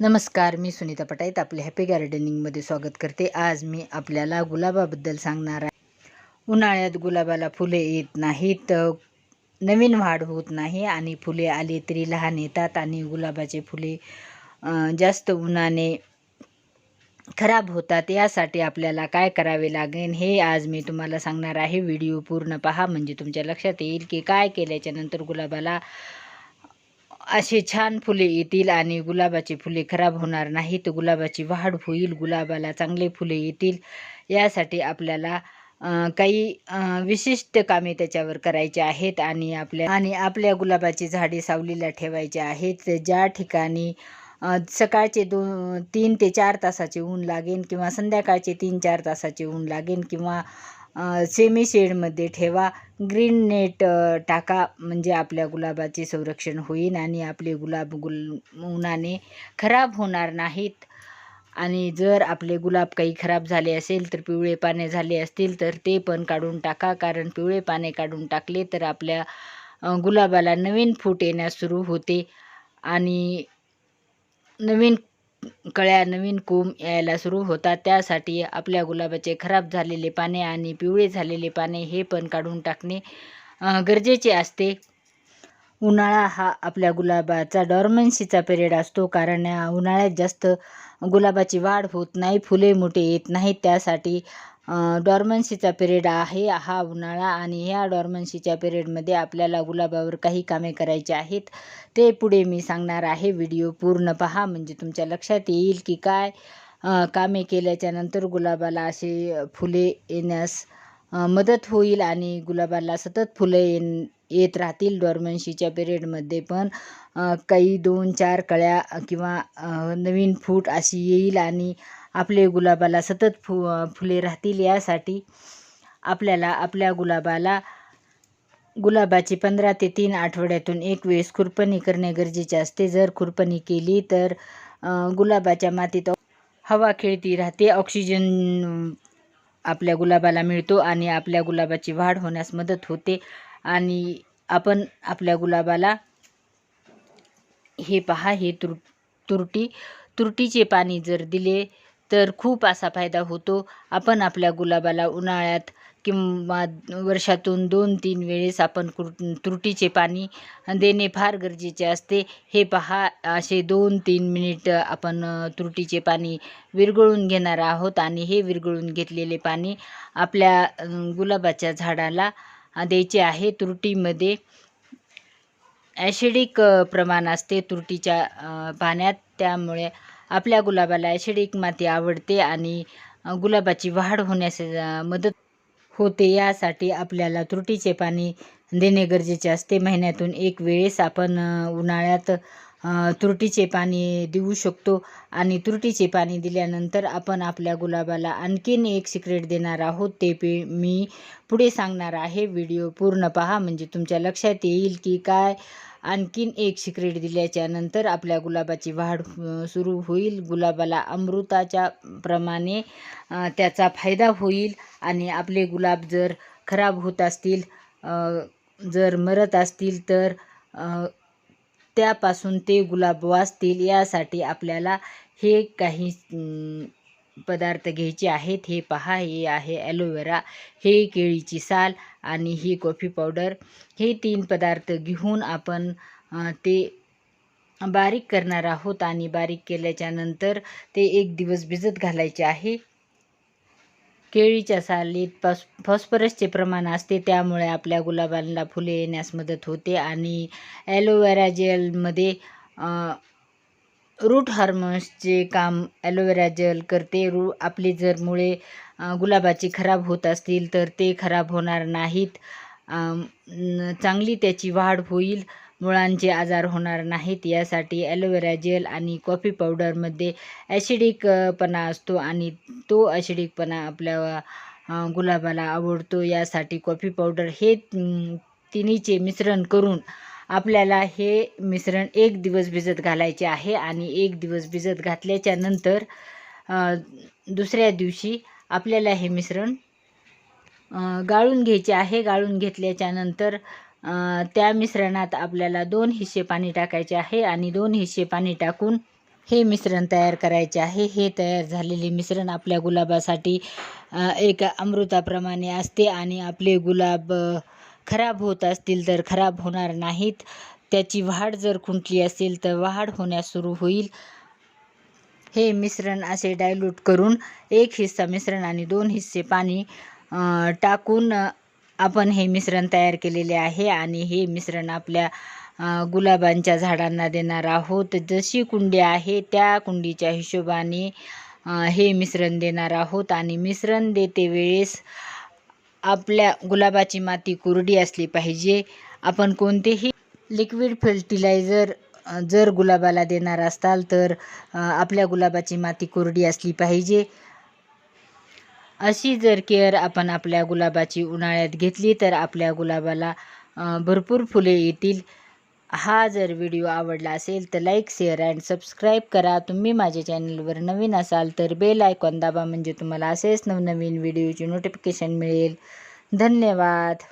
नमस्कार मी सुनीता पटाईत आपले हॅपी गार्डनिंगमध्ये स्वागत करते. आज मी आपल्याला गुलाबाबद्दल सांगणार आहे. उन्हाळ्यात गुलाबाला फुले येत नाहीत नवीन वाढ होत नाही आणि फुले आली तरी लहान येतात आणि गुलाबाचे फुले जास्त उन्हाने खराब होतात. यासाठी आपल्याला काय करावे लागेल हे आज मी तुम्हाला सांगणार आहे. व्हिडिओ पूर्ण पहा म्हणजे तुमच्या लक्षात येईल की काय केल्याच्यानंतर गुलाबाला असे छान फुले येतील आणि गुलाबाची फुले खराब होणार नाहीत. गुलाबाची वाढ होईल गुलाबाला चांगले फुले येतील. यासाठी आपल्याला काही विशिष्ट कामे त्याच्यावर करायची आहेत आणि आपल्या आणि आपल्या गुलाबाची झाडे सावलीला ठेवायची आहेत. ज्या ठिकाणी सकाळचे दो तीन ते चार तासाचे ऊन लागेल किंवा संध्याकाळचे तीन चार तासाचे ऊन लागेल किंवा सेमी शेडमध्ये ठेवा. ग्रीन नेट टाका. म्हणजे आपल्या गुलाबाचे संरक्षण होईल आणि आपले गुलाब गुल उन्हाने खराब होणार नाहीत. आणि जर आपले गुलाब काही खराब झाले असेल तर पिवळे पाने झाले असतील तर ते पण काढून टाका. कारण पिवळे पाने काढून टाकले तर आपल्या गुलाबाला नवीन फूट येण्यास सुरू होते. आणि नवीन कळ्या नवीन कोंब यायला सुरू होतात. त्यासाठी आपल्या गुलाबाचे खराब झालेले पाने आणि पिवळे झालेले पाने हे पण काढून टाकणे गरजेचे असते. उन्हाळा हा आपल्या गुलाबाचा डॉर्मन्सीचा पिरियड असतो. कारण उन्हाळ्यात जास्त गुलाबाची वाढ होत नाही फुले मोठे येत नाहीत. त्यासाठी डॉर्मन्सीचा पिरियड आहे हा उन्हाळा आणि ह्या डॉर्मन्सीच्या पिरियडमध्ये आपल्याला गुलाबावर काही कामे करायची आहेत. ते पुढे मी सांगणार आहे. व्हिडिओ पूर्ण पहा. म्हणजे तुमच्या लक्षात येईल की काय कामे केल्याच्यानंतर गुलाबाला असे फुले येण्यास मदत होईल आणि गुलाबाला सतत फुलं येन येत राहतील डॉर्मन्सीच्या पिरियडमध्ये पण काही दोन चार कळ्या किंवा नवीन फूट अशी येईल आणि आपले गुलाबाला सतत फु फुले राहतील यासाठी आपल्याला आपल्या गुलाबाला गुलाबाची पंधरा ते तीन आठवड्यातून एक वेळेस खुरपणी करणे गरजेचे असते. जर खुरपणी केली तर गुलाबाच्या मातीत हवा खेळती राहते ऑक्सिजन आपल्या गुलाबाला मिळतो आणि आपल्या गुलाबाची वाढ होण्यास मदत होते. आणि आपण आपल्या गुलाबाला हे पहा हे तुर तुरटी तुरटीचे पाणी जर दिले तर खूप असा फायदा होतो. आपण आपल्या गुलाबाला उन्हाळ्यात किंवा वर्षातून दोन तीन वेळेस आपण कुर तुरटीचे पाणी देणे फार गरजेचे असते. हे पहा असे दोन तीन मिनिट आपण तुरटीचे पाणी विरघळून घेणार आहोत आणि हे विरघळून घेतलेले पाणी आपल्या गुलाबाच्या झाडाला द्यायचे आहे. तुरटीमध्ये ॲसिडिक प्रमाण असते तुरटीच्या पाण्यात. त्यामुळे आपल्या गुलाबाला ॲसिडिक माती आवडते आणि गुलाबाची वाढ होण्यास मदत होते. यासाठी आपल्याला तुरटीचे पाणी देणे गरजेचे असते. महिन्यातून एक वेळेस आपण उन्हाळ्यात तुरटीचे पाणी देऊ शकतो आणि तुरटीचे पाणी दिल्यानंतर आपण आपल्या गुलाबाला आणखीन एक सिक्रेट देणार आहोत. ते पे मी पुढे सांगणार आहे. व्हिडिओ पूर्ण पहा. म्हणजे तुमच्या लक्षात येईल की काय आणखीन एक सिक्रेट दिल्याच्या नंतर आपल्या गुलाबाची वाढ सुरू होईल. गुलाबाला अमृताच्या प्रमाणे त्याचा फायदा होईल आणि आपले गुलाब जर खराब होत असतील जर मरत असतील तर त्यापासून ते गुलाब वाचतील. यासाठी आपल्याला हे काही पदार्थ घ्यायचे आहेत हे पहा हे आहे ॲलोवेरा हे केळीची साल आणि ही कॉफी पावडर. हे तीन पदार्थ घेऊन आपण ते बारीक करणार आहोत आणि बारीक केल्याच्यानंतर ते एक दिवस भिजत घालायचे आहे. केळीच्या सालीत फॉस फॉस्फरसचे प्रमाण असते त्यामुळे आपल्या गुलाबांना फुले येण्यास मदत होते आणि ॲलोवेरा जेलमध्ये रूट हार्मोन्सचे काम ॲलोवेरा जेल करते रू आपली जर मुळे गुलाबाची खराब होत असतील तर ते खराब होणार नाहीत. चांगली त्याची वाढ होईल मुळांचे आजार होणार नाहीत. यासाठी ॲलोवेरा जेल आणि कॉफी पावडरमध्ये ॲसिडिकपणा असतो आणि तो ॲसिडिकपणा आपल्या गुलाबाला आवडतो. यासाठी कॉफी पावडर हे तिन्हीचे मिश्रण करून आपल्याला हे मिश्रण एक दिवस भिजत घालायचे आहे आणि एक दिवस भिजत घातल्याच्या नंतर दुसऱ्या दिवशी आपल्याला हे मिश्रण गाळून घ्यायचे आहे. गाळून घेतल्याच्या नंतर त्या मिश्रणात आपल्याला दोन हिस्से पाणी टाकायचे आहे आणि दोन हिस्से पाणी टाकून हे मिश्रण तयार करायचे आहे. हे तयार झालेले मिश्रण आपल्या गुलाबासाठी एक अमृताप्रमाणे असते आणि आपले गुलाब खराब होत असतील तर खराब होणार नाहीत. त्याची वाढ जर खुंटली असेल तर वाढ होण्यास सुरू होईल. हे मिश्रण असे डायल्यूट करून एक हिस्सा मिश्रण आणि दोन हिस्से पाणी टाकून आपण हे मिश्रण तयार केलेले आहे आणि हे मिश्रण आपल्या गुलाबांच्या झाडांना देणार आहोत. जशी कुंडी आहे त्या कुंडीच्या हिशोबाने हे मिश्रण देणार आहोत. आणि मिश्रण देते वेळेस आपल्या गुलाबाची माती कोरडी असली पाहिजे. आपण कोणतेही लिक्विड फर्टिलायझर जर गुलाबाला देणार असाल तर आपल्या गुलाबाची माती कोरडी असली पाहिजे. अशी जर केअर आपण आपल्या गुलाबाची उन्हाळ्यात घेतली तर आपल्या गुलाबाला भरपूर फुले येतील. हा जर व्हिडिओ आवडला असेल तर लाईक शेअर अँड सबस्क्राईब करा. तुम्ही माझ्या चॅनलवर नवीन असाल तर बेल आयकॉन दाबा म्हणजे तुम्हाला असेच नवनवीन व्हिडिओची नोटिफिकेशन मिळेल. धन्यवाद.